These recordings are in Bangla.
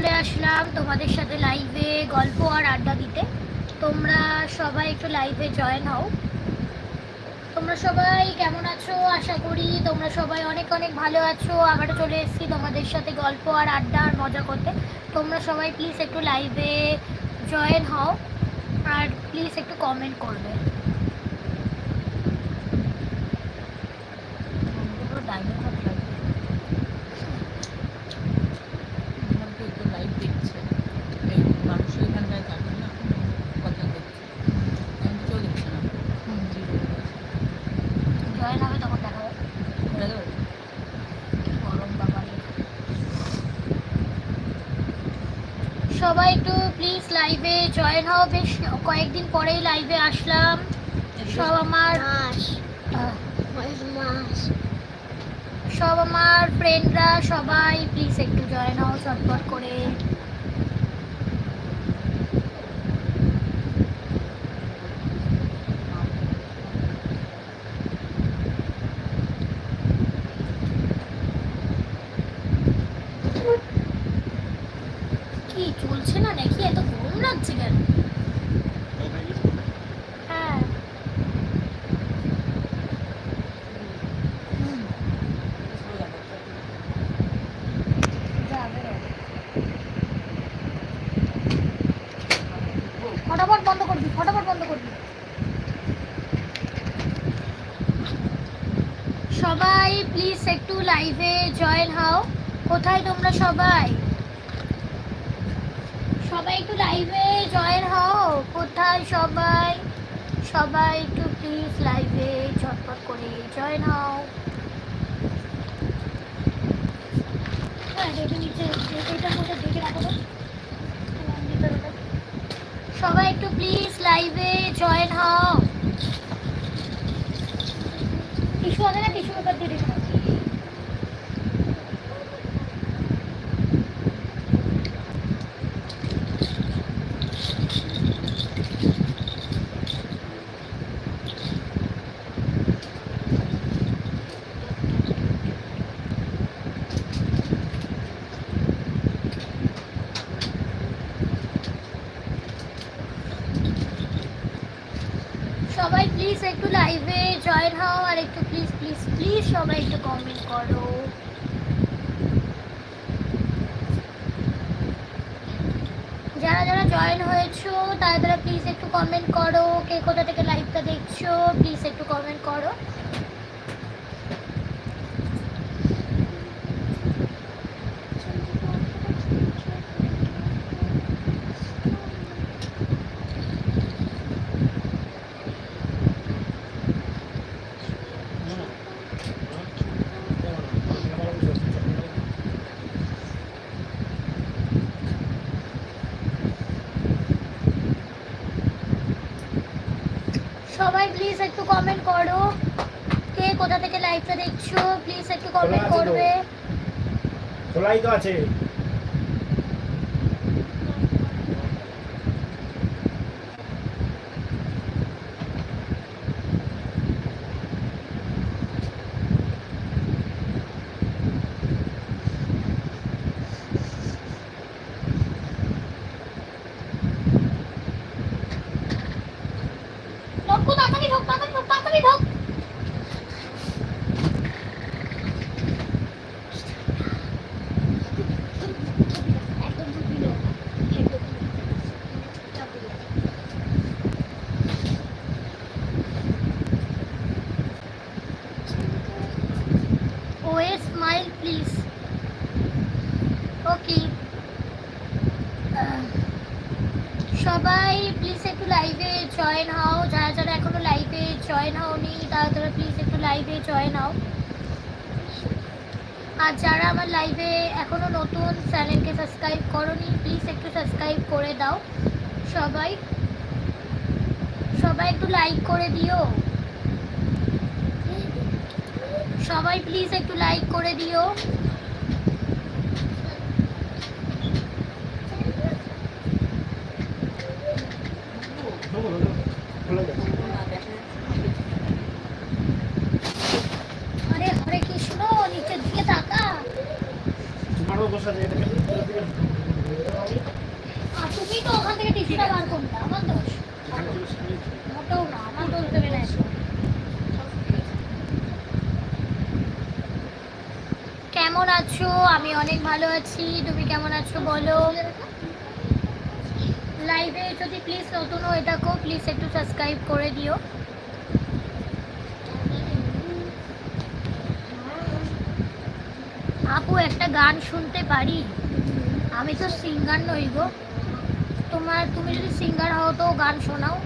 চলে আসলাম তোমাদের সাথে লাইভে গল্প আর আড্ডা দিতে। তোমরা সবাই একটু লাইভে জয়েন হও। তোমরা সবাই কেমন আছো? আশা করি তোমরা সবাই অনেক অনেক ভালো আছো। আবারও চলে এসেছি তোমাদের সাথে গল্প আর আড্ডা আর মজা করতে। তোমরা সবাই প্লিজ একটু লাইভে জয়েন হও। আর প্লিজ একটু কমেন্ট করবে পুরো diamond হয়ে লাগবে। আমাকে তো লাইভ দেখছে এই মানুষ এখানটায় থাকে না কথা দেখছে আমি কেউ দেখছে না জয়েন হবে তখন দেখা হবে করে দেবো কি গরম বাবারে সবাই একটু প্লিজ লাইভে জয়েন হও। বেশ কয়েকদিন পরেই লাইভে আসলাম। সব আমার সব আমার ফ্রেন্ডরা সবাই প্লিজ একটু জয়েন হও চটপট করে কি চলছে না নাকি এত গরম লাগছে কেন হ্যাঁ হুম যাবে রে। ফটাফট বন্ধ করবি ফটাফট বন্ধ করবি। সবাই প্লিজ একটু লাইভে জয়েন হও। কোথায় তোমরা সবাই? সবাই একটু লাইভে জয়েন হও। কোথায় সবাই? সবাই একটু প্লিজ লাইভে ঝটপট করে জয়েন হও। হ্যাঁ। সবাই একটু প্লিজ লাইভে জয়েন হও টিস্যু আছে না টিস্যু পেপার দিয়ে রেখে দাও। সবাই প্লিজ একটু লাইভে জয়েন হও আর একটু প্লিজ প্লিজ প্লিজ সবাই একটু কমেন্ট করো যারা যারা তারা তারা প্লিজ একটু কমেন্ট করো। কে কোথা থেকে লাইভটা দেখছ? প্লিজ একটু কমেন্ট করো। সবাই প্লিজ একটু কমেন্ট করো। কে কোথা থেকে লাইভটা দেখছ প্লিজ একটু কমেন্ট করবে। খোলাই তো আছে লক্ষ্য তাড়াতাড়ি ঢোক তাড়াতাড়ি ঢোক তাড়াতাড়ি ঢোক ওয়ে স্মাইল প্লিজ ওকে সবাই প্লিজ একটু লাইভে জয়েন হও যারা যারা এখনও লাইভে জয়েন হওনি তারা তারা প্লিজ একটু লাইভে জয়েন হও আর যারা আমার লাইভে এখনও নতুন চ্যানেলকে সাবস্ক্রাইব করনি প্লিজ একটু সাবস্ক্রাইব করে দাও, সবাই। সবাই একটু লাইক করে দিও। সবাই প্লিজ একটু লাইক করে দিও খোলা যাচ্ছে না দেখা আরে হরে কৃষ্ণ নিচের দিকে তাকা তোমারও দোষ আছে এটাকে ভিতরের দিকে কেমন আছো? আমি অনেক ভালো আছি। তুমি কেমন আছো বলো? লাইভে যদি প্লিজ নতুন হয়ে থাকো প্লিজ একটু সাবস্ক্রাইব করে দিও। আপু, একটা গান শুনতে পারি? আমি তো সিঙ্গার নই গো। তোমার, তুমি যদি সিঙ্গার হও তো গান শোনাও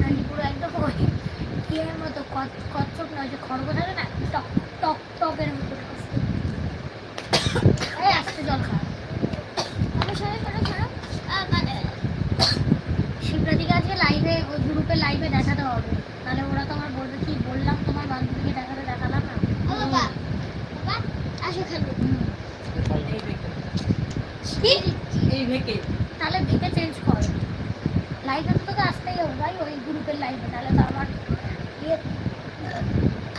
নানি পুরো একদম ওই ইয়ের মতো কচ- কচ্ছপ নয় যে খড়গ থাকে না টক টক টকের মতো। এই আসছে জল খা শিবরাদিকে আজকে লাইভে ওই গ্রুপে লাইভে দেখাতে হবে। তাহলে ওরা তো আমার বলবে কি বললাম তোমার বান্ধবীকে দেখাতে দেখালাম না। এই ভেকে কি? এই ভেকে। তাহলে ভেবে চেঞ্জ কর। লাইভে তো তোকে আসতেই হবে ভাই ওই গ্রুপের লাইভে তাহলে তো আমার ইয়ে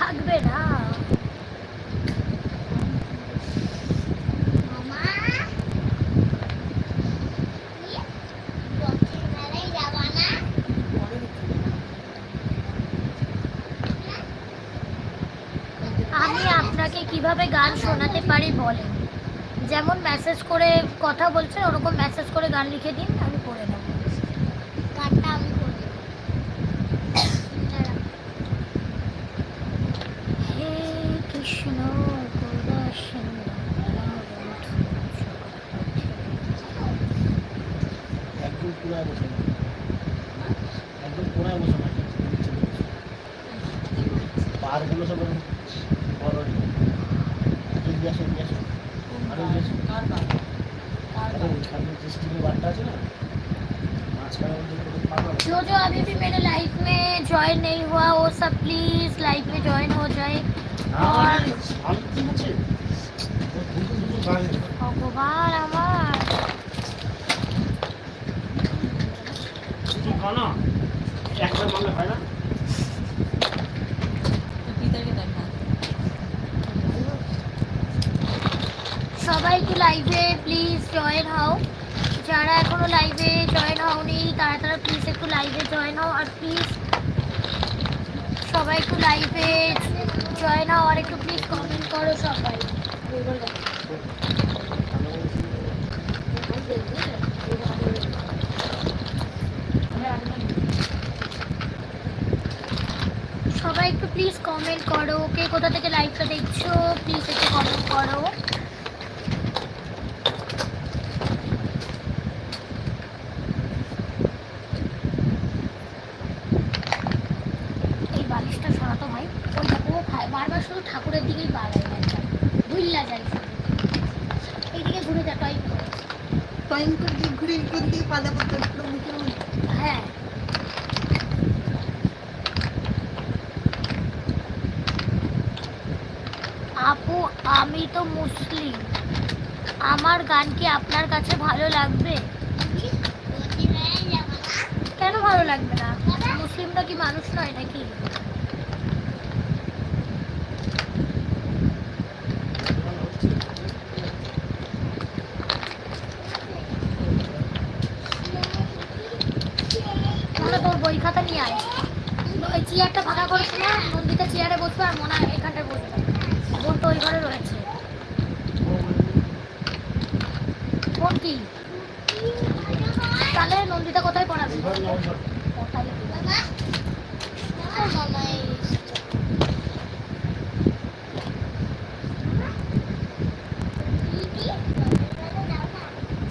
থাকবে না। আমি আপনাকে কীভাবে গান শোনাতে পারি বলেন? যেমন মেসেজ করে কথা বলছেন, ওরকম মেসেজ করে গান লিখে দিন যে কোনো ফাঁকা আছে। जो जो अभी भी मेरे लाइफ में ज्वाइन नहीं हुआ वो सब प्लीज लाइफ में ज्वाइन हो जाए আর আমি ঠিক আছে ও দুটো দুটো গান ভগবান সবাই একটু লাইভে প্লিজ জয়েন হও। যারা এখনও লাইভে জয়েন হওনি, তারা তারা প্লিজ একটু লাইভে জয়েন হও। আর প্লিজ সবাই একটু লাইভে জয়েন হও আর একটু প্লিজ কমেন্ট করো সবাই। সবাই একটু প্লিজ কমেন্ট করো। কে কোথা থেকে লাইভটা দেখছ প্লিজ একটু কমেন্ট করো এই বালিশটা সরাতো ভাই ওই ও খায় বারবার শুধু ঠাকুরের দিকেই বাড়ায় একবার যায় শুধু এইদিকে ঘুরে যা টয় করে করে দিয়ে ঘুরে করতে একদম মুখে মুখে। হ্যাঁ আপু আমি তো মুসলিম আমার গান কি আপনার কাছে ভালো লাগবে কেন ভালো লাগবে না মুসলিমরা কি মানুষ নয় নাকি তোর বই খাতা নিয়ে আয়। ওই চেয়ারটা ফাঁকা করিস না নন্দিতা চেয়ারে বসবে আর মনে হয় এখানটায় বসবে। বোন তো ওই ঘরে রয়েছে। বোন কি? তাহলে নন্দিতা কোথায় পড়াবে?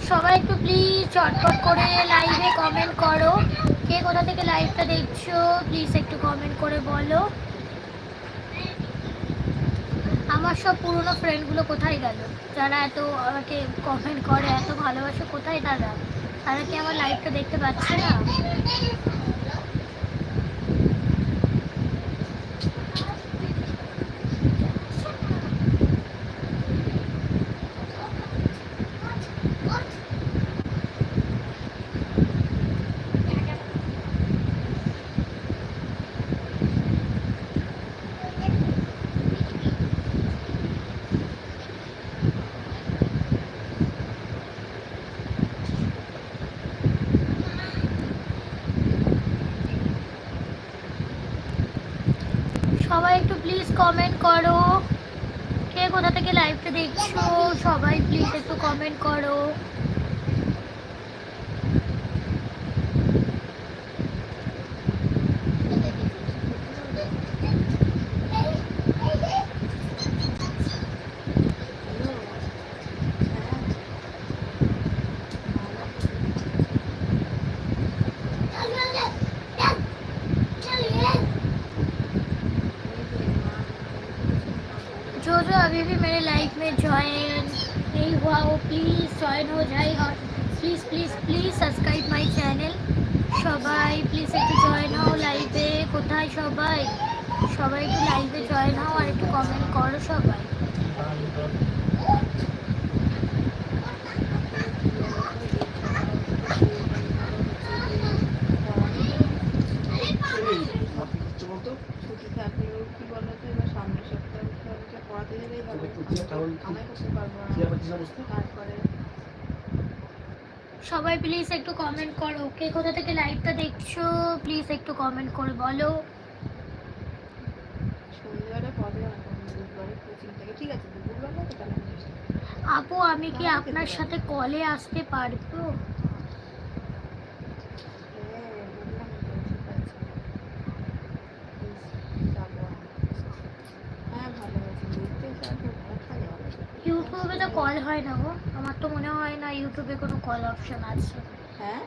সবাই একটু প্লিজ চটপট করে লাইভে কমেন্ট করো। কে কোথা থেকে লাইভটা দেখছ? প্লিজ একটু কমেন্ট করে বলো। আমার সব পুরনো ফ্রেন্ডগুলো কোথায় গেল? যারা এত আমাকে কমেন্ট করে, এত ভালোবাসে, কোথায় তারা? তারা কি আমার লাইভটা দেখতে পাচ্ছে না? সবাই একটু প্লিজ কমেন্ট করো। কে কোথা থেকে লাইভটা দেখছ? সবাই প্লিজ একটু কমেন্ট করো। जो जो अभी भी मेरे लाइफ में ज्वाइन नहीं हुआ वो प्लीज़ ज्वाइन हो जाए और please please please subscribe my channel সবাই প্লিজ একটু জয়েন হও লাইভে কোথায় সবাই সবাই একটু লাইভে জয়েন হও আর একটু কমেন্ট করো সবাই তারপরে সবাই প্লিজ একটু কমেন্ট করো। কে কোথা থেকে লাইভটা দেখছ? প্লিজ একটু কমেন্ট করে বলো। আপু আমি কি আপনার সাথে কলে আসতে পারব হ্যাঁ বললাম তো, ঠিক আছে। Please, যাব আমি। হ্যাঁ ভালো আছে দেখতে যাব কোথায় যাব ইউটিউবে তো কল হয় না গো। আমার তো মনে হয় না ইউটিউবে কোনো কল অপশন আছে। হ্যাঁ?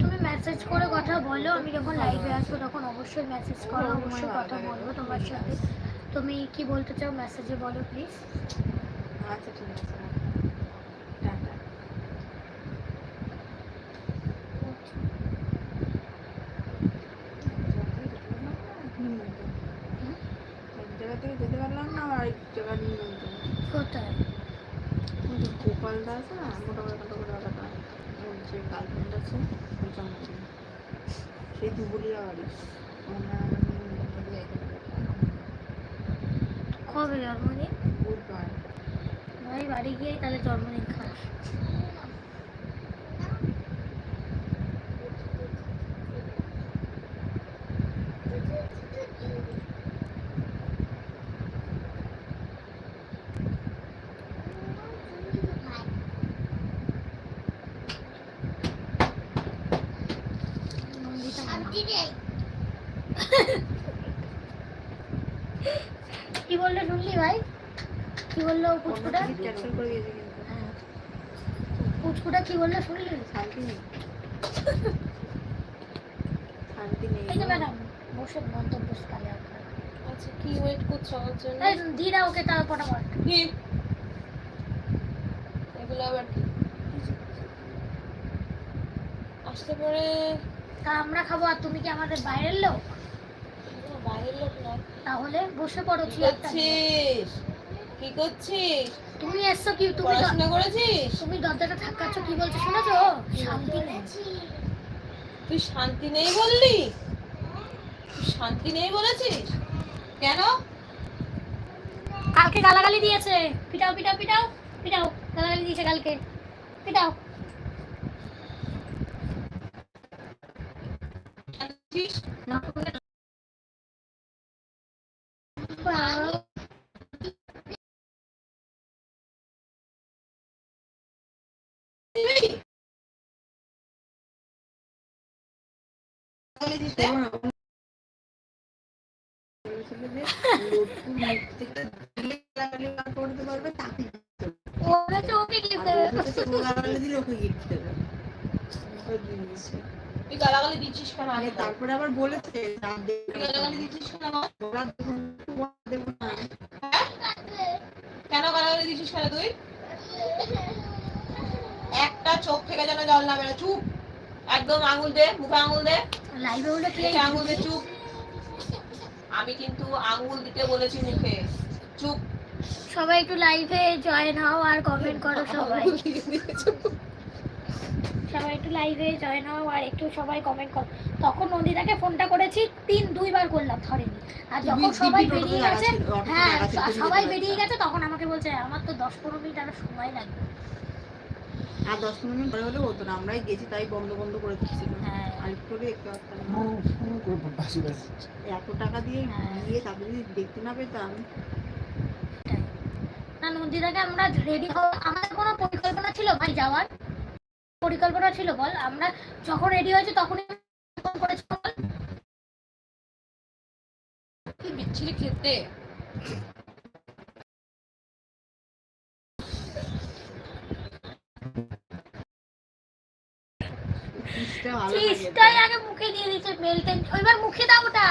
তুমি মেসেজ করে কথা বলো আমি যখন লাইভে আসব তখন অবশ্যই মেসেজ করো অবশ্যই কথা বলব তোমার সাথে। তুমি কি বলতে চাও মেসেজে বলো প্লিজ আচ্ছা ঠিক আছে টাটা এক জায়গা থেকে যেতে পারলাম না আর এক জায়গা নিয়ে যেতে কোথায় গোপাল দা আছে না মোটা কাটা করে ওর যে গার্লফ্রেন্ড আছে ওই জন্মদিন সেই দুপুরিয়া বাড়ি কবে জন্মদিন বুধবার। ভাই বাড়ি গিয়েই তাহলে জন্মদিন খাস নন্দিতা মামা। কি বলল শুনলি ভাই কি বলল ক্যান্সেল করে দিয়েছে কিন্তু। হ্যাঁ। পুচকুটা কি বলল শুনলি? শান্তি নেই। শান্তি নেই। এই যে ম্যাডাম বসে মন্তব্য কালে আপনার। আচ্ছা কি ওয়েট করছ আমার জন্য? এই দি ওকে তার ফটাফট। কি? এগুলো আবার কি? আসতে পরে। তা আমরা খাব আর তুমি কি আমাদের বাইরের লোক? বাইরের লোক না তাহলে বসে পড়ো কি চেয়ারটা নিয়ে। করছিস কি করছিস? তুমি এসছো কি? তুমি পড়াশোনা করেছিস? তুমি দরজাটা ঠাক্কাচ্ছ কি বলছো শুনেছো? শান্তি নেই। তুই শান্তি নেই বললি? শান্তি নেই বলেছিস? কেন? কালকে গালাগালি দিয়েছে। পিটাও পিটাও পিটাও পিটাও। গালাগালি দিয়েছে কালকে। পিটাও। না, তারপরে আবার বলেছে যা দেবে তুই গালাগালি দিচ্ছিস কেন? আমার? ওরা দেখুন, ওরা দেবো না। কেন গালাগালি দিচ্ছিস কেন তুই? একটা চোখ থেকে যেন জল না বেরো চুপ। একদম আঙুল দে মুখে আঙুল দে। লাইভে হলো কি আঙুল চুপ। আমি কিন্তু আঙুল দিতে বলেছি মুখে। চুপ। সবাই একটু লাইভে জয়েন হও আর কমেন্ট করো সবাই। সবাই একটু লাইভে জয়েন হও আর একটু সবাই কমেন্ট করো। তখন নন্দিতাকে ফোনটা করেছি তিন দুইবার করলাম ধরেনি। আর যখন সবাই বেরিয়ে গেছে হ্যাঁ সবাই বেরিয়ে গেছে তখন আমাকে বলছে আমার তো দশ পনেরো মিনিট আরও সময় লাগবে। আর দশ পনেরো মিনিট পরে হলে হতো না আমরাই গেছি তাই বন্ধ বন্ধ করে দিচ্ছিলাম হ্যাঁ। আর একটু দেখতে পারতাম বাসি এত টাকা দিয়ে হ্যাঁ। গিয়ে তারপরে যদি দেখতে না পেতাম। না নন্দিতাকে আমরা রেডি আমাদের কোনো পরিকল্পনা ছিল ভাই যাওয়ার? পরিকল্পনা ছিল বল। আমরা যখন রেডি হয়েছে তখনই ফোন করেছিল বল। বিচ্ছিরি খেতে? ভালো লাগে আগে মুখে দিয়ে দিচ্ছে মেলটেন ওইবার মুখে দাও ওটা।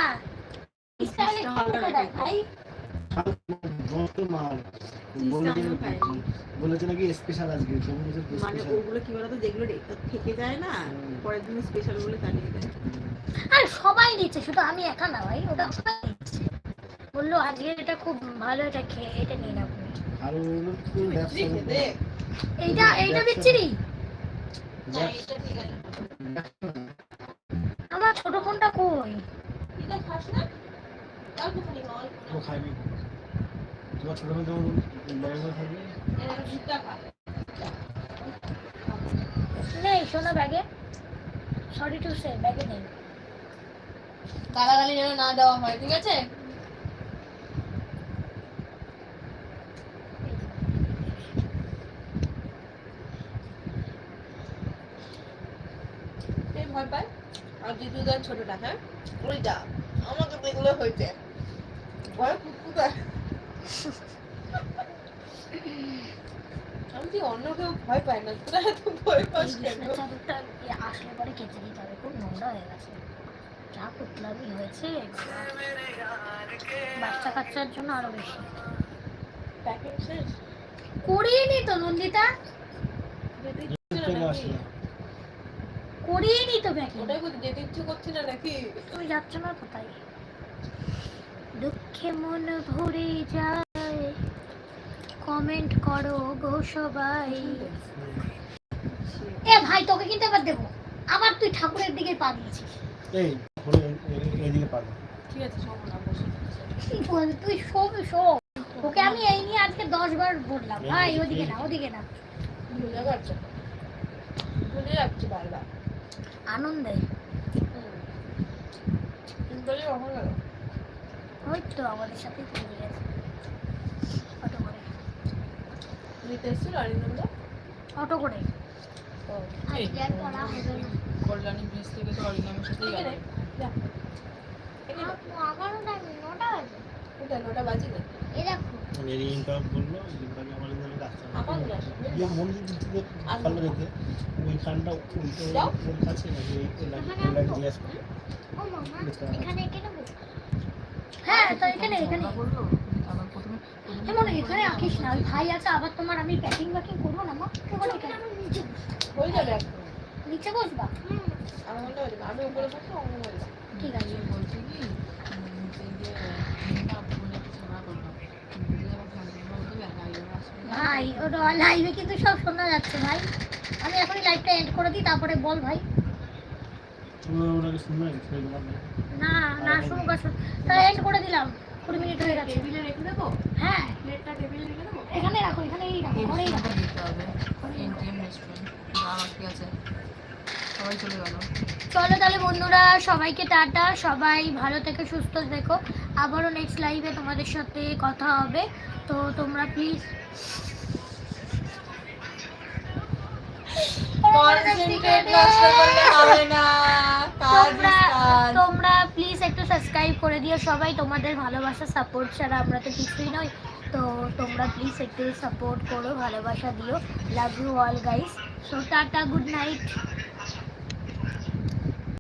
বলেছে নাকি? স্পেশাল আজকে? মানে ওগুলো কি বলতো যেগুলো থেকে যায় না পরের দিন স্পেশাল বলে চালিয়ে দেয়। আর সবাই নিচ্ছে শুধু আমি একা না ভাই ওটা সবাই নিচ্ছে। বলল আজকে এটা খুব ভালো এটা খেয়ে এটা নিন আপনি আর এইটা এইটা বিচ্ছিরি? আমার ছোট ফোনটা কই? তোমার ছোট তোমার থাকবে নেই শোনো ব্যাগে। সরি টু সে ব্যাগে নেই। গালাগালি যেন না দেওয়া হয় ঠিক আছে এই ভয় পায় দিদুদার ছোটটা হ্যাঁ? ওই যা আমাকে দেখলে হয়েছে ভয় কুকুরায় আমি কি অন্য কেউ ভয় পায় না তোরা এত ভয় পাস কেন? চাদরটা আসলে পরে কেচে দিতে হবে খুব নোংরা হয়ে গেছে। যা কুতলামি হয়েছে বাচ্চা কাচ্চার জন্য আরও বেশি। প্যাকেট শেষ? করিয়ে নি তো নন্দিতা। ইচ্ছে না তো ব্যাগে ওটাই বলছি যেতে ইচ্ছে করছে না নাকি? তুমি যাচ্ছ না কোথায়? দুঃখে মন ভরে যায়। কমেন্ট করো গো সবাই। এ ভাই তোকে কিন্তু এবার দেবো। আবার তুই ঠাকুরের দিকে পা দিয়েছিস। এই ঘুরে এই- এইদিকে পারবে ঠিক আছে সব না বসে তুই শোব শোব ওকে আমি এই নিয়ে আজকে দশ বার বললাম ভাই ওদিকে না ওদিকে না। ভুলে যাচ্ছে। ভুলে যাচ্ছে বারবার। আনন্দে। ওই তো আমাদের সাথে চলে গেছে। অটো করে। নিতে এসেছিল অরিন্দম অটো করে। কল্যাণী ব্রিজ থেকে তো অরিন্দমের সাথেই গেল এগারোটা নটা বাজে। নটা বাজে এ দেখো। ইনকাম করল ইনকামে জন্য মন্দির দিক ভালো ওইখানটা কাছে নাকি জিজ্ঞেস হ্যাঁ তো এখানে এখানে বলল আবার এমন এখানে আঁকিস না। ওই ভাই আছে আবার তোমার আমি প্যাকিং ব্যাকিং করব না মা? হয়ে যাবে নিচে বসবা? আমি উপরে হয়ে ঠিক আছে। বলছি কি উম, সেই যে নিমা আপু বলে কিছু না করব যদি আবার খালি বলতে লাইভে আসবে ভাই ওটা লাইভে কিন্তু সব শোনা যাচ্ছে ভাই। আমি এখনই লাইভটা এন্ড করে দিই তারপরে বল ভাই। না না তাহলে এন্ড করে দিলাম কুড়ি মিনিট হয়ে গেছে। টেবিলে রেখে দেবো? হ্যাঁ। প্লেটটা টেবিলে রেখে দেবো? এখানে রাখো এখানেই রাখো ঘরেই রাখো। এনটিএম রেস্টুরেন্ট যা আছে। সবাই চলে গেল। চলো তাহলে বন্ধুরা সবাইকে টাটা। সবাই ভালো থেকে সুস্থ থেকো। আবারও নেক্সট লাইভে তোমাদের সাথে কথা হবে। তো তোমরা প্লিজ তোমরা প্লিজ একটু সাবস্ক্রাইব করে দিও সবাই। তোমাদের ভালোবাসা সাপোর্ট ছাড়া আমরা তো কিছুই নই। তো তোমরা প্লিজ একটু সাপোর্ট করো ভালোবাসা দিও। Love you all guys so tata good night